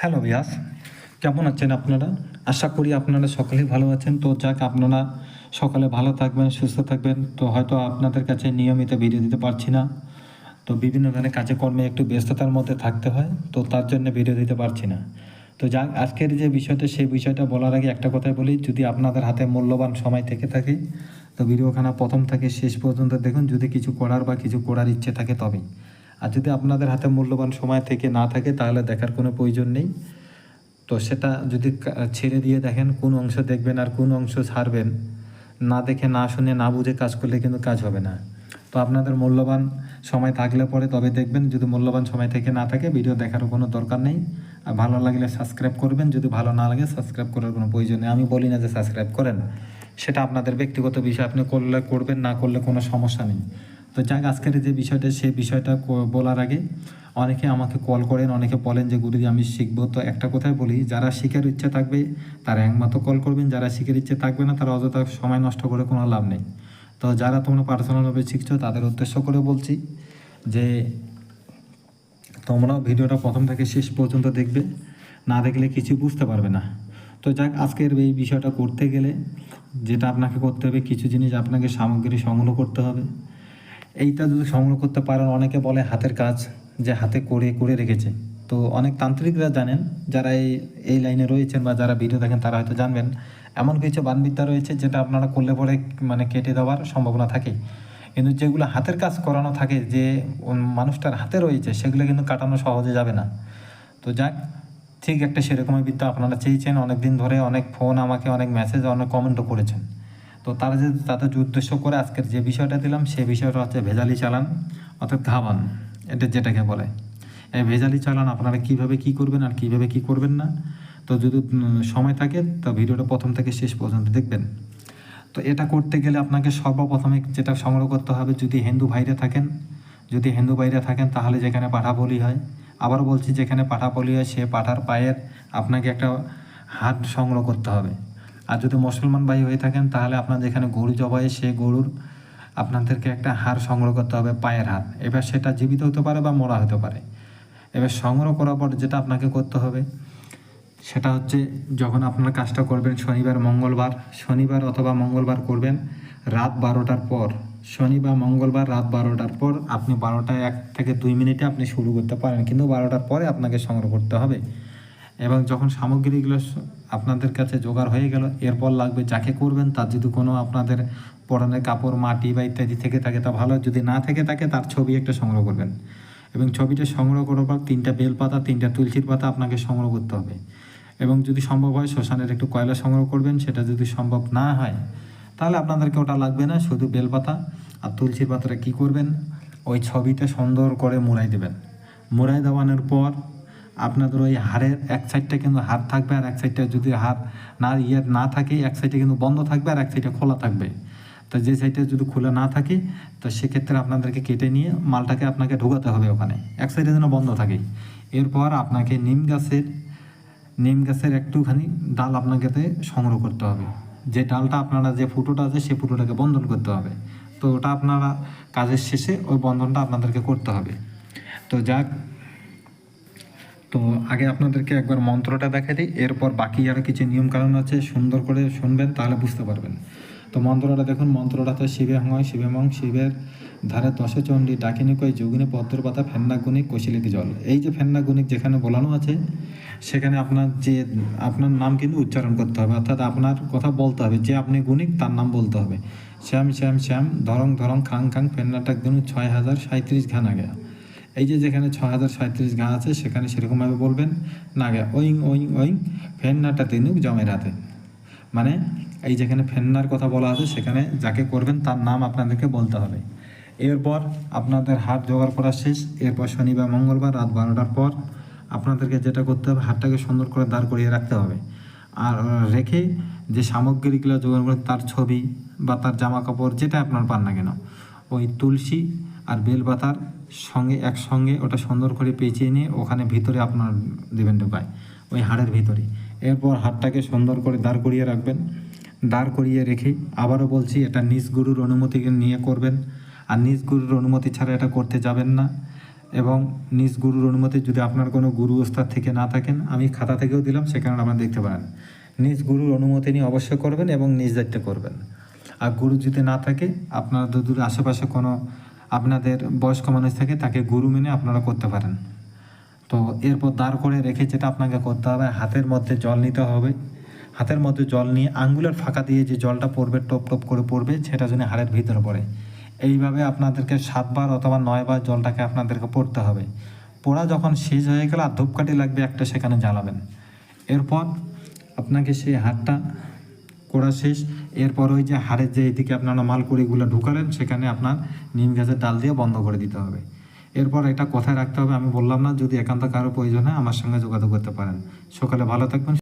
Hello বিয়াস কেমন আছেন আপনারা? আশা করি আপনারা সকলেই ভালো আছেন। তো যাক, আপনারা সকালে ভালো থাকবেন, সুস্থ থাকবেন। তো হয়তো আপনাদের কাছে নিয়মিত ভিডিও দিতে পারছি না। তো বিভিন্ন ধরনের কাজে কর্মে একটু ব্যস্ততার মধ্যে থাকতে হয়, তো তার জন্য ভিডিও দিতে পারছি না। তো যাক, আজকের যে বিষয়টা, সেই বিষয়টা বলার আগে একটা কথাই বলি, যদি আপনাদের হাতে মূল্যবান সময় থেকে থাকে, তো ভিডিওখানা প্রথম থেকে শেষ পর্যন্ত দেখুন, যদি কিছু করার বা কিছু করার ইচ্ছে থাকে তবেই। আর যদি আপনাদের হাতে মূল্যবান সময় থেকে না থাকে, তাহলে দেখার কোনো প্রয়োজন নেই। তো সেটা যদি ছেড়ে দিয়ে দেখেন কোন অংশ দেখবেন আর কোন অংশ ছাড়বেন, না দেখে, না শুনে, না বুঝে কাজ করলে কিন্তু কাজ হবে না। তো আপনাদের মূল্যবান সময় থাকলে পরে তবে দেখবেন, যদি মূল্যবান সময় থেকে না থাকে, ভিডিও দেখারও কোনো দরকার নেই। আর ভালো লাগলে সাবস্ক্রাইব করবেন, যদি ভালো না লাগে, সাবস্ক্রাইব করার কোনো প্রয়োজন নেই। আমি বলি না যে সাবস্ক্রাইব করেন, সেটা আপনাদের ব্যক্তিগত বিষয়। আপনি করলে, করবেন, না করলে কোনো সমস্যা নেই। তো যাক, আজকের যে বিষয়টা সে বিষয়টা বলার আগে অনেকে আমাকে কল করেন, অনেকে বলেন যে, গুরুজি, আমি শিখব। তো একটা কথাই বলি, যারা শিখার ইচ্ছা থাকবে, তারা একমাত্র কল করবেন, যারা শিখার ইচ্ছে থাকবে না, তারা অযথা সময় নষ্ট করে কোনো লাভ নেই। তো যারা তোমরা পার্সোনালভাবে শিখছো, তাদের উদ্দেশ্য করে বলছি যে, তোমরাও ভিডিওটা প্রথম থেকে শেষ পর্যন্ত দেখবে। না দেখলে কিছু বুঝতে পারবে না। তো যাক, আজকের এই বিষয়টা করতে গেলে যেটা আপনাকে করতে হবে, কিছু জিনিস আপনাকে সামগ্রী সংগ্রহ করতে হবে। এইটা যদি সংগ্রহ করতে পারেন, অনেকে বলে হাতের কাজ যে হাতে করে করে রেখেছে। তো অনেক তান্ত্রিকরা জানেন, যারা এই এই লাইনে রয়েছেন বা যারা ভিডিও দেখেন, তারা হয়তো জানবেন, এমন কিছু বানবিদ্যা রয়েছে যেটা আপনারা করলে পরে মানে কেটে দেওয়ার সম্ভাবনা থাকে। কিন্তু যেগুলো হাতের কাজ করানো থাকে, যে মানুষটার হাতে রয়েছে, সেগুলো কিন্তু কাটানো সহজে যাবে না। তো যাক, ঠিক একটা সেরকমই বিদ্যা আপনারা চেয়েছেন। অনেক দিন ধরে অনেক ফোন আমাকে, অনেক মেসেজ অনেক কমেন্টও করেছেন। তো তারা যে তাদের যে উদ্দেশ্য করে আজকের যে বিষয়টা দিলাম, সেই বিষয়টা হচ্ছে ভেজালি চালান অর্থাৎ ঘাবান এটা যেটাকে বলে। এই ভেজালি চালান আপনারা কীভাবে কি করবেন আর কীভাবে কি করবেন না? তো যদি সময় থাকে, তো ভিডিওটা প্রথম থেকে শেষ পর্যন্ত দেখবেন। তো এটা করতে গেলে আপনাকে সর্বপ্রথমে যেটা সংগ্রহ করতে হবে, যদি হিন্দু ভাইরা থাকেন, যদি হিন্দু ভাইরা থাকেন, তাহলে যেখানে পাঠা বলি হয়। আবার বলছি, যেখানে পাঠা বলি হয়, সে পাঠার পায়ের আপনাকে একটা হাত সংগ্রহ করতে হবে। আর যদি মুসলমান ভাই হয়ে থাকেন, তাহলে আপনার যেখানে গরু জবাই সে গরুর আপনাদেরকে একটা হার সংগ্রহ করতে হবে পায়ের হার এবার সেটা জীবিত হতে পারে বা মরা হতে পারে। এবার সংগ্রহ করার পর যেটা আপনাকে করতে হবে, সেটা হচ্ছে যখন আপনার কাজটা করবেন শনিবার, মঙ্গলবার, শনিবার অথবা মঙ্গলবার করবেন, রাত বারোটার পর শনি বা মঙ্গলবার, রাত বারোটার পর আপনি বারোটায় এক থেকে দুই মিনিটে আপনি শুরু করতে পারেন। কিন্তু বারোটার পরে আপনাকে সংগ্রহ করতে হবে। এবং যখন সামগ্রীগুলো আপনাদের কাছে জোগাড় হয়ে গেল, এরপর লাগবে যাকে করবেন, তার যদি কোনো আপনাদের পরনের কাপড়, মাটি বা ইত্যাদি থেকে থাকে, তা ভালো, যদি না থেকে থাকে, তার ছবি একটা সংগ্রহ করবেন। এবং ছবিটা সংগ্রহ করার পর তিনটা বেলপাতা, তিনটা তুলসীর পাতা আপনাকে সংগ্রহ করতে হবে। এবং যদি সম্ভব হয়, শ্মশানের একটু কয়লা সংগ্রহ করবেন, সেটা যদি সম্ভব না হয়, তাহলে আপনাদেরকে ওটা লাগবে না, শুধু বেলপাতা আর তুলসীর পাতাটা কী করবেন, ওই ছবিটা সুন্দর করে মুড়াই দেবেন। মুড়াই দেওয়ানোর পর আপনাদের ওই হাড়ের এক সাইডটা কিন্তু হাড় থাকবে আর এক সাইডটা যদি হাড় না ইয়ে না থাকে, এক সাইডে কিন্তু বন্ধ থাকবে আর এক সাইডে খোলা থাকবে। তো যে সাইডে যদি খোলা না থাকে, তো সেক্ষেত্রে আপনাদেরকে কেটে নিয়ে মালটাকে আপনাকে ঢোকাতে হবে ওখানে। এক সাইডে যেন বন্ধ থাকে। এরপর আপনাকে নিম গাছের নিম গাছের একটুখানি ডাল আপনাকে সংগ্রহ করতে হবে। যে ডালটা আপনারা, যে ফুটোটা আছে সেই ফুটোটাকে বন্ধন করতে হবে। তো ওটা আপনারা কাজের শেষে ওই বন্ধনটা আপনাদেরকে করতে হবে। তো যাক তো আগে আপনাদেরকে একবার মন্ত্রটা দেখাই দিই, এরপর বাকি আরও কিছু নিয়মকানুন আছে, সুন্দর করে শুনবেন, তাহলে বুঝতে পারবেন। তো মন্ত্রটা দেখুন, মন্ত্রটা তো শিবে হয় শিবে মং, শিবের ধারে দশে চণ্ডী, ডাকিনি কই, যোগিনী, পদ্মর পাতা, ফেন্না গুণিক কৌশিলিকি জল। এই যে ফেন্না গুণিক যেখানে বলানো আছে, সেখানে আপনার যে, আপনার নাম কিন্তু উচ্চারণ করতে হবে, অর্থাৎ আপনার কথা বলতে হবে, যে আপনি গুণিক, তার নাম বলতে হবে। শ্যাম শ্যাম শ্যাম, ধরং ধরং, খাং খাং ফেন্নাটাক দিন, ছয় হাজার সাঁত্রিশ ঘানা গেয়া এই যে যেখানে ছ হাজার সাঁত্রিশ ঘা আছে, সেখানে সেরকমভাবে বলবেন। না গে, ওইং ওইং ওইং, ফেন্নাটা দিনুক জমের হাতে মানে এই যেখানে ফেন্নার কথা বলা আছে, সেখানে যাকে করবেন তার নাম আপনাদেরকে বলতে হবে। এরপর আপনাদের হাত জোগাড় করা শেষ। এরপর শনিবার মঙ্গলবার রাত বারোটার পর আপনাদেরকে যেটা করতে হবে হাতটাকে সুন্দর করে দাঁড় করিয়ে রাখতে হবে। আর রেখে যে সামগ্রীগুলো জোগাড় করে তার ছবি বা তার জামা কাপড় যেটা আপনার পান না কেন, ওই তুলসী আর বেলপাতার সঙ্গে, একসঙ্গে ওটা সুন্দর করে পেঁচিয়ে নিয়ে ওখানে ভিতরে আপনার দেবেন ঢোকায়, ওই হাড়ের ভিতরে। এরপর হাড়টাকে সুন্দর করে দাঁড় করিয়ে রাখবেন। দাঁড় করিয়ে রেখে আবারও বলছি, এটা নিজ গুরুর অনুমতি নিয়ে করবেন। আর নিজ গুরুর অনুমতি ছাড়া এটা করতে যাবেন না। এবং নিজ গুরুর অনুমতি যদি আপনার কোনো গুরু ওস্তাদ থেকে না থাকেন, আমি খাতা থেকেও দিলাম সেখানে আপনারা দেখতে পারেন। নিজ গুরুর অনুমতি নিয়ে অবশ্যই করবেন এবং নিজ দায়িত্বে করবেন। আর গুরু যদি না থাকে, আপনার দূর আশেপাশে কোনো আপনাদের বয়স্ক মানুষ থাকে তাকে গুরু মেনে আপনারা করতে পারেন। তো এরপর দাঁড় করে রেখে যেটা আপনাকে করতে হবে, হাতের মধ্যে জল নিতে হবে। হাতের মধ্যে জল নিয়ে আঙ্গুলের ফাঁকা দিয়ে যে জলটা পড়বে, টপ টপ করে পড়বে, সেটা যেন হাড়ের ভিতরে পড়ে। এইভাবে আপনাদেরকে সাতবার অথবা নয়বার জলটাকে আপনাদেরকে পড়তে হবে। পড়া যখন শেষ হয়ে গেলে আর ধূপকাঠি লাগবে, একটা সেখানে জ্বালাবেন। এরপর আপনাকে সেই হাড়টা করা শেষ। এরপর ওই যে হাড়ের যে এদিকে আপনারা মালকুড়িগুলো ঢুকালেন, সেখানে আপনার নিম গাছের ডাল দিয়ে বন্ধ করে দিতে হবে। এরপর এটা কথায় রাখতে হবে, আমি বললাম না, যদি একান্ত কারও প্রয়োজন হয়, আমার সঙ্গে যোগাযোগ করতে পারেন। সকালে ভালো থাকবেন